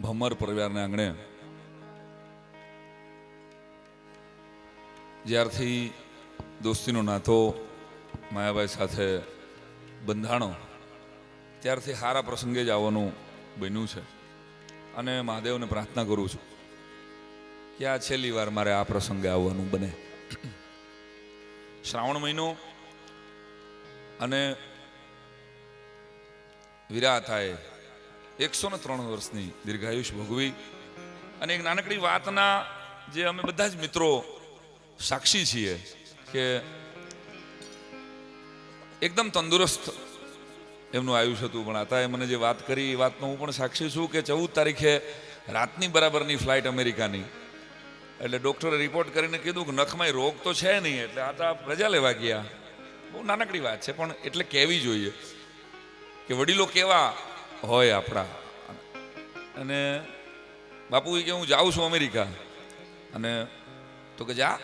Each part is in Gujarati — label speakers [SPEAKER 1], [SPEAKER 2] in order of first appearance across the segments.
[SPEAKER 1] ભમર પરિવારને આંગણે જ્યારથી દોસ્તીનો નાતો માયાભાઈ સાથે બંધાણો, ત્યારથી સારા પ્રસંગે જ આવવાનું બન્યું છે. અને મહાદેવને પ્રાર્થના કરું છું કે આ છેલ્લી વાર મારે આ પ્રસંગે આવવાનું બને. શ્રાવણ મહિનો અને વિરાતાએ એકસો ને ત્રણ વર્ષની દીર્ઘાયુષ ભોગવી. અને એક નાનકડી વાતના જે અમે બધા જ મિત્રો સાક્ષી છીએ કે એકદમ તંદુરસ્ત એમનું આયુષ્ય હતું. પણ આતાએ મને જે વાત કરી એ વાતનો હું પણ સાક્ષી છું કે ચૌદ તારીખે રાતની બરાબરની ફ્લાઇટ અમેરિકાની. એટલે ડૉક્ટરે રિપોર્ટ કરીને કીધું કે નખમાં રોગ તો છે નહીં, એટલે આ તો રજા લેવા ગયા. બહુ નાનકડી વાત છે, પણ એટલે કહેવી જોઈએ કે વડીલો કેવા હોય આપણા. અને બાપુ કે હું જાઉં છું અમેરિકા. અને તો કે જા.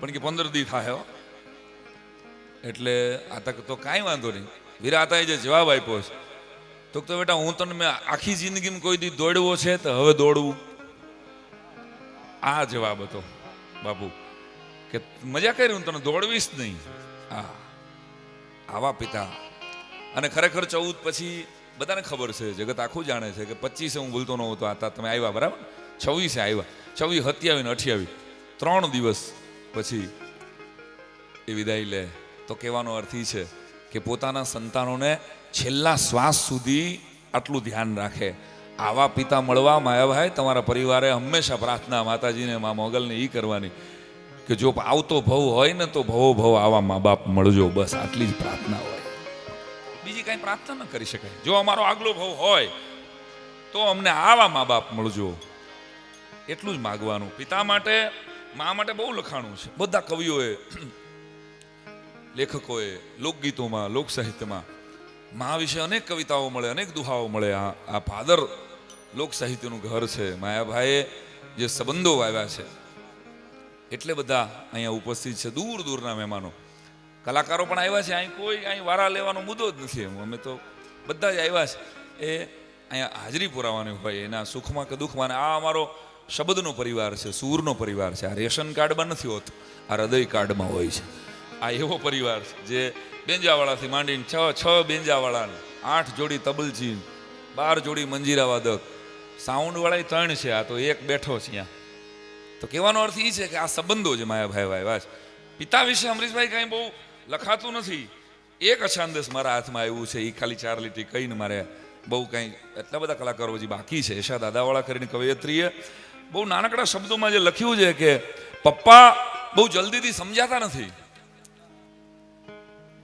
[SPEAKER 1] પણ કે પંદર દી થાય એટલે આ તક તો કાંઈ વાંધો નહીં. વિરાતાએ જે જવાબ આપ્યો છે. તો તો બેટા હું તને મેં આખી જિંદગીમાં કોઈ દી દોડવો છે તો હવે દોડવું. આ જવાબ હતો બાપુ. કે મજા કરી હું તને દોડવીશ નહીં. આ આવા પિતા. અને ખરેખર ચૌદ પછી બધાને ખબર છે, જગત આખું જાણે છે કે પચીસે હું ભૂલતો ન હતો આતા તમે આવ્યા, બરાબર? છવ્વીસે આવ્યા. છવ્વીસ સત્યાવીસ ને અઠ્યાવીસ. ત્રણ દિવસ પછી એ વિદાય લે. તો કહેવાનો અર્થ એ છે કે પોતાના સંતાનોને છેલ્લા શ્વાસ સુધી આટલું ધ્યાન રાખે. આવા પિતા મળવા માયાભાઈ તમારા પરિવારે હંમેશા પ્રાર્થના માતાજીને, મા મોગલને એ કરવાની કે જો આવતો ભવ હોય ને તો ભવો ભવ આવા મા બાપ મળજો. બસ આટલી જ પ્રાર્થના બીજી કાંઈ પ્રાર્થના ન કરી શકાય. જો અમારો આગલો ભવ હોય, તો અમને આવા મા બાપ મળજો. એટલું જ માગવાનું. પિતા માટે, મા માટે બહુ લખાણું છે. બધા કવિઓએ, લેખકોએ, લોકગીતોમાં લોક સાહિત્યમાં મા વિશે અનેક કવિતાઓ મળે, અનેક દુહાઓ મળે. આ આ ભાદર લોક સાહિત્યનું ઘર છે. માયાભાઈએ જે સંબંધો વાવ્યા છે, એટલે બધા અહીંયા ઉપસ્થિત છે. દૂર દૂરના મહેમાનો. કલાકારો પણ આવ્યા છે, અહીં કોઈ અહીં વારા લેવાનો મુદ્દો જ નથી એમ. અમે તો બધા જ આવ્યા છે. એ અહીંયા હાજરી પુરાવાની હોય, એના સુખમાં કે દુઃખમાં આ અમારો શબ્દનો પરિવાર છે, સૂરનો પરિવાર છે. આ રેશન કાર્ડમાં નથી હોત, આ હૃદય કાર્ડમાં હોય છે. આ એવો પરિવાર છે જે બેંજાવાળાથી માંડીને છ છ બેંજાવાળાને, આઠ જોડી તબલજી બાર જોડી મંજીરાવાદક સાઉન્ડવાળા ત્રણ છે, આ તો એક બેઠો છે ત્યાં તો કહેવાનો અર્થ એ છે કે આ સંબંધો જે માયાભાઈ વાવ્યા છે. પિતા વિશે અમરીશભાઈ કાંઈ બહુ લખાતું નથી. એક અછાંદસ મારા હાથમાં આવ્યું છે એ ખાલી ચાર લીટી કહીને મારે બહુ કંઈ એટલા બધા કલાકારો હજી બાકી છે. એશા દાદાવાળા કરીને કવયત્રીએ બહુ નાનકડા શબ્દોમાં જે લખ્યું છે કે, પપ્પા બહુ જલ્દીથી સમજાતા નથી.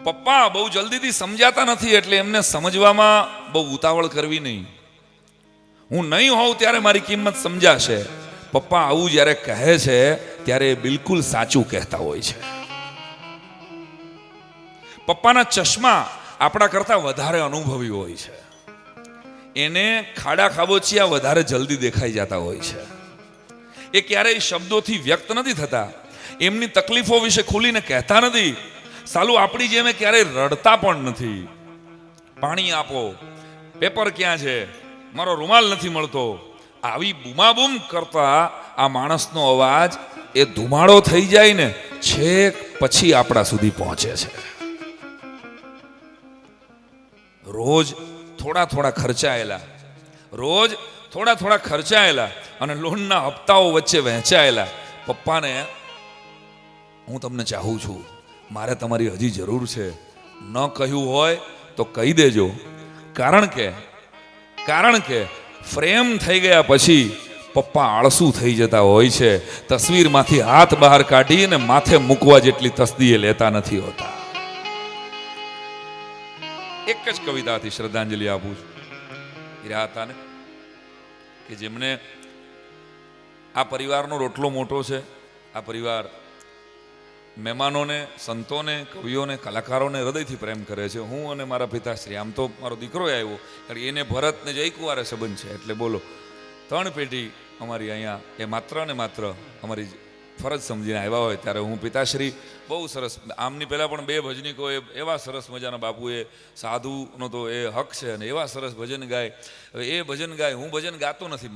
[SPEAKER 1] પપ્પા બહુ જલ્દીથી સમજાતા નથી એટલે એમને સમજવામાં બહુ ઉતાવળ કરવી નહીં. હું નહીં હોઉં ત્યારે મારી કિંમત સમજાશે. પપ્પા આવું જ્યારે કહે છે, ત્યારે બિલકુલ સાચું કહેતા હોય છે. પપ્પાના ચશ્મા આપણા કરતા વધારે અનુભવી હોય છે. એને ખાડા ખાબોચિયા વધારે જલ્દી દેખાઈ જતા હોય છે. એ ક્યારેય શબ્દોથી વ્યક્ત નથી થતા. એમની તકલીફો વિશે ખુલીને કહેતા નથી. સાલું આપણી જેમ ક્યારેય રડતા પણ નથી. પાણી આપો. પેપર ક્યાં છે? મારો રૂમાલ નથી મળતો. આવી બૂમાબૂમ કરતા આ માણસનો અવાજ એ ધુમાડો થઈ જાય ને છેક પછી આપણા સુધી પહોંચે છે. રોજ થોડા થોડા ખર્ચાયેલા, રોજ થોડા થોડા ખર્ચાયેલા અને લોનના હપ્તાઓ વચ્ચે વહેંચાયેલા. પપ્પાને, હું તમને ચાહું છું, મારે તમારી હજી જરૂર છે. ન કહ્યું હોય તો કહી દેજો. કારણ કે કારણ કે ફ્રેમ થઈ ગયા પછી પપ્પા આળસુ થઈ જતા હોય છે. તસવીરમાંથી હાથ બહાર કાઢીને માથે મૂકવા જેટલી તસ્દીએ લેતા નથી હોતા. એક જ કવિતાથી શ્રદ્ધાંજલિ આપું છું. રહ્યા હતા ને, કે જેમને આ પરિવારનો રોટલો મોટો છે, આ પરિવાર મહેમાનોને, સંતોને, કવિઓને, કલાકારોને હૃદયથી પ્રેમ કરે છે. હું અને મારા પિતાશ્રી આમ તો મારો દીકરો આવ્યો કારણ એને ભરતને જ જયકુવારે સંબંધ છે. એટલે બોલો, ત્રણ પેઢી અમારી અહીંયા, એ માત્ર ને માત્ર અમારી
[SPEAKER 2] ફરજ સમજીને આવ્યા હોય ત્યારે હું પિતાશ્રી બહુ સરસ, આમની પહેલાં પણ બે ભજનીકોએ એવા સરસ મજાના બાપુએ સાધુનો તો એ હક છે અને એવા સરસ ભજન ગાય. હવે એ ભજન ગાય, હું ભજન ગાતો નથી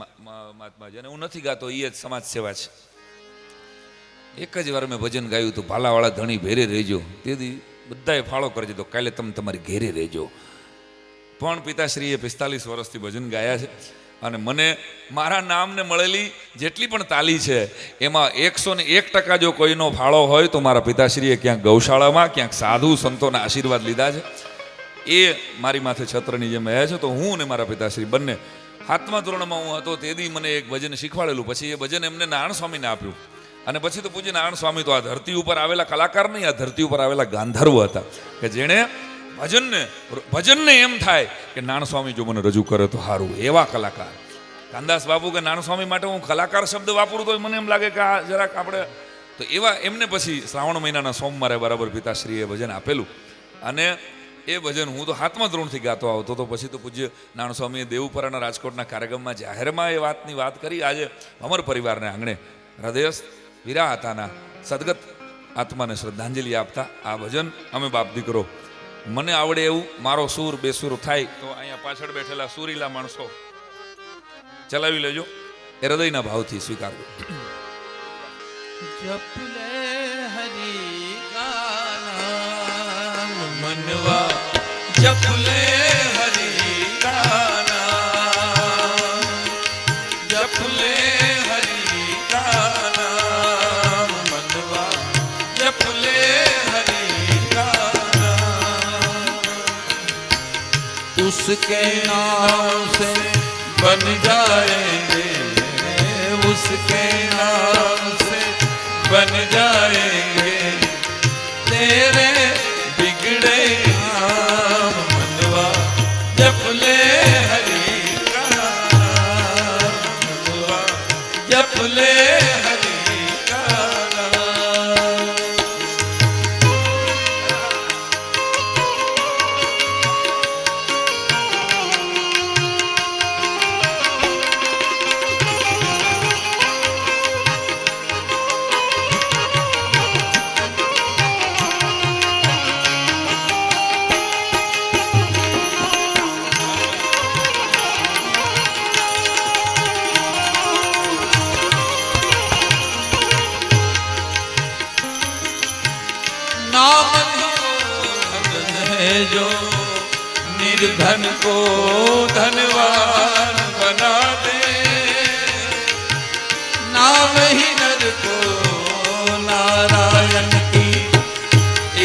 [SPEAKER 2] મહાત્માજી અને હું નથી ગાતો એ જ સમાજ સેવા છે. એક જ વાર મેં ભજન ગાયું હતું ભાલાવાળા ધણી ભેરે રહેજો, તેથી બધાએ ફાળો કરજો તો કાલે તમે તમારી ઘેરે રહેજો. પણ પિતાશ્રીએ પિસ્તાલીસ વર્ષથી ભજન ગાયા છે. અને મને મારા નામને મળેલી જેટલી પણ તાલી છે, એમાં એકસો ને એક ટકા જો કોઈનો ફાળો હોય તો મારા પિતાશ્રીએ ક્યાંક ગૌશાળામાં, ક્યાંક સાધુ સંતોના આશીર્વાદ લીધા છે. એ મારી માથે છત્રની જેમ રહ્યા છે, તો હું ને મારા પિતાશ્રી બંને, સાતમા ધોરણમાં હું હતો, તેથી મને એક ભજન શીખવાડેલું. પછી એ ભજન એમને નારાયણ સ્વામીને આપ્યું. અને પછી તો પૂજ્ય નારાયણ સ્વામી તો આ ધરતી ઉપર આવેલા કલાકાર નહીં, આ ધરતી ઉપર આવેલા ગાંધર્વ હતા. કે જેણે ભજનને ભજનને એમ થાય કે નાણસ્વામી જો મને રજૂ કરે તો સારું એવા કલાકાર. કાનદાસ બાપુ કે નાણસ્વામી માટે હું કલાકાર શબ્દ વાપરું તો મને એમ લાગે કે આ જરાક આપણે, તો એવા એમને પછી શ્રાવણ મહિનાના સોમવારે બરાબર પિતાશ્રીએ ભજન આપેલું. અને એ ભજન હું તો હાથમાં ધોરણથી ગાતો આવતો તો પછી તો પૂજ્ય નાણસ્વામીએ સ્વામીએ દેવુપરાના રાજકોટના કાર્યક્રમમાં જાહેરમાં એ વાતની વાત કરી. આજે અમર પરિવારને આંગણે હૃદયસ્થ વિરા હતાના સદગત આત્માને શ્રદ્ધાંજલિ આપતા આ ભજન અમે બાપ દીકરો મને આવડે એવું મારો સૂર બેસૂર થાય તો અહીંયા પાછળ બેઠેલા સુરીલા માણસો ચલાવી લેજો. એ હૃદયના ભાવથી સ્વીકારજો.
[SPEAKER 1] જપ હરી મનવા. જપ उसके नाम से बन जाएंगे उसके नाम से बन जाएंगे तेरे निर्धन को धनवान बना दे। नाम ही नर को नारायण की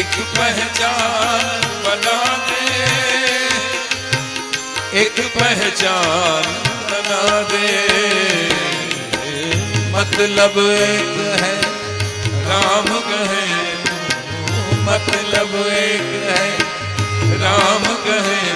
[SPEAKER 1] एक पहचान बना दे। एक पहचान बना दे। मतलब एक है राम कहे मतलब एक है राम कह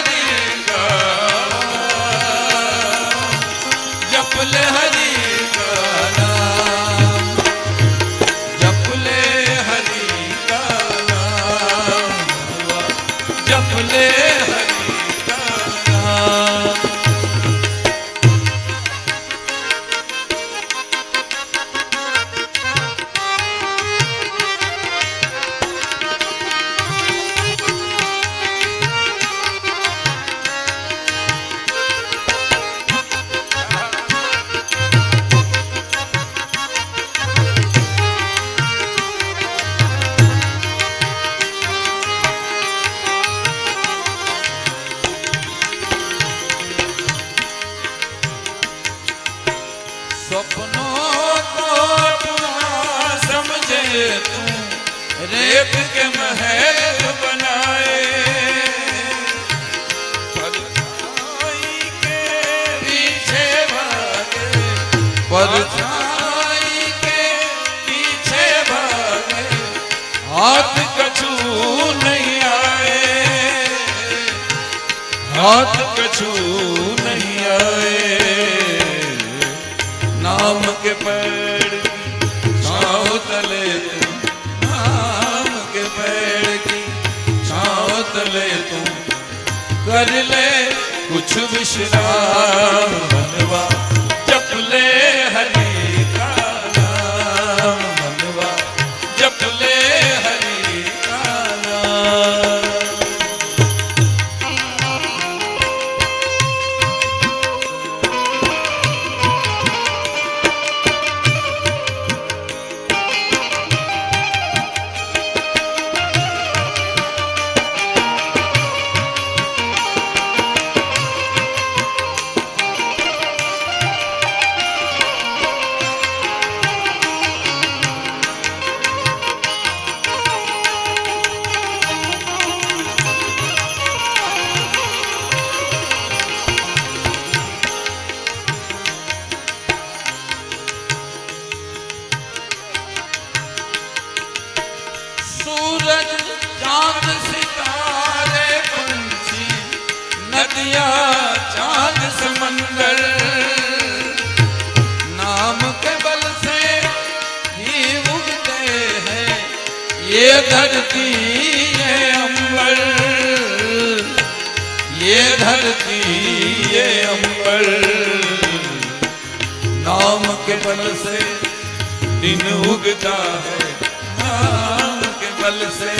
[SPEAKER 1] સપનો સમજે તું રેત કે મહેલ બનાય परछाई के पीछे भागे हाथ कछु नहीं आए हाथ कछु पेड़ की छाँव तले तुम नाम के पेड़ की छाँव तले तुम कर ले कुछ विश्राम धरती ये अंबर ये धरती ये अंबर नाम के बल से दिन उगता है। नाम के बल से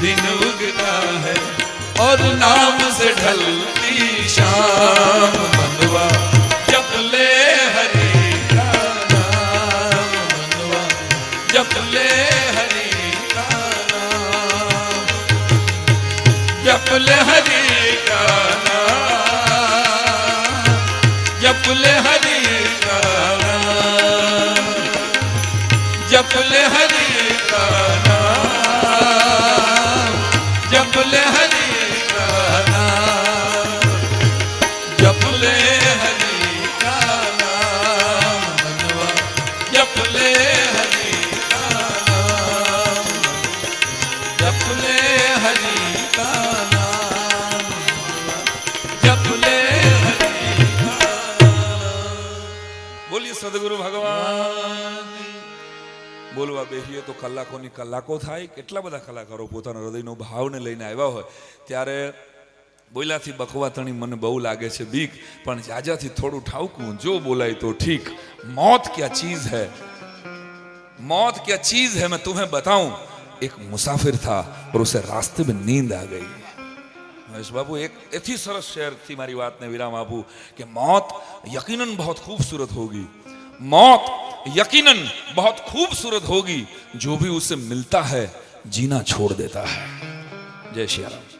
[SPEAKER 1] दिन उगता है। और नाम से ढलती शाम मनवा जप ले
[SPEAKER 3] સદગુરુ ભગવાન બોલવા બેસીએ તો કલાકોની કલાકો થાય કેટલા બધા કલાકારો પોતાના હૃદયનો ભાવને લઈને આવ્યા હોય ત્યારે બોલ્યાથી બકવાતણી મને બહુ લાગે છે બીક પણ જાજાથી થોડું ઠાવકું જો બોલાય તો ઠીક मौत क्या चीज है मौत क्या चीज है मैं तुम्हें बताऊं एक मुसाफिर था और उसे रास्ते में नींद आ गई મહેશ બાબુ એક એથી સરસ શેરથી મારી વાતને વિરામ આપું કે મોત યકીનન बहुत खूबसूरत होगी मौत यकीनन बहुत खूबसूरत होगी जो भी उसे मिलता है जीना छोड़ देता है जय श्री राम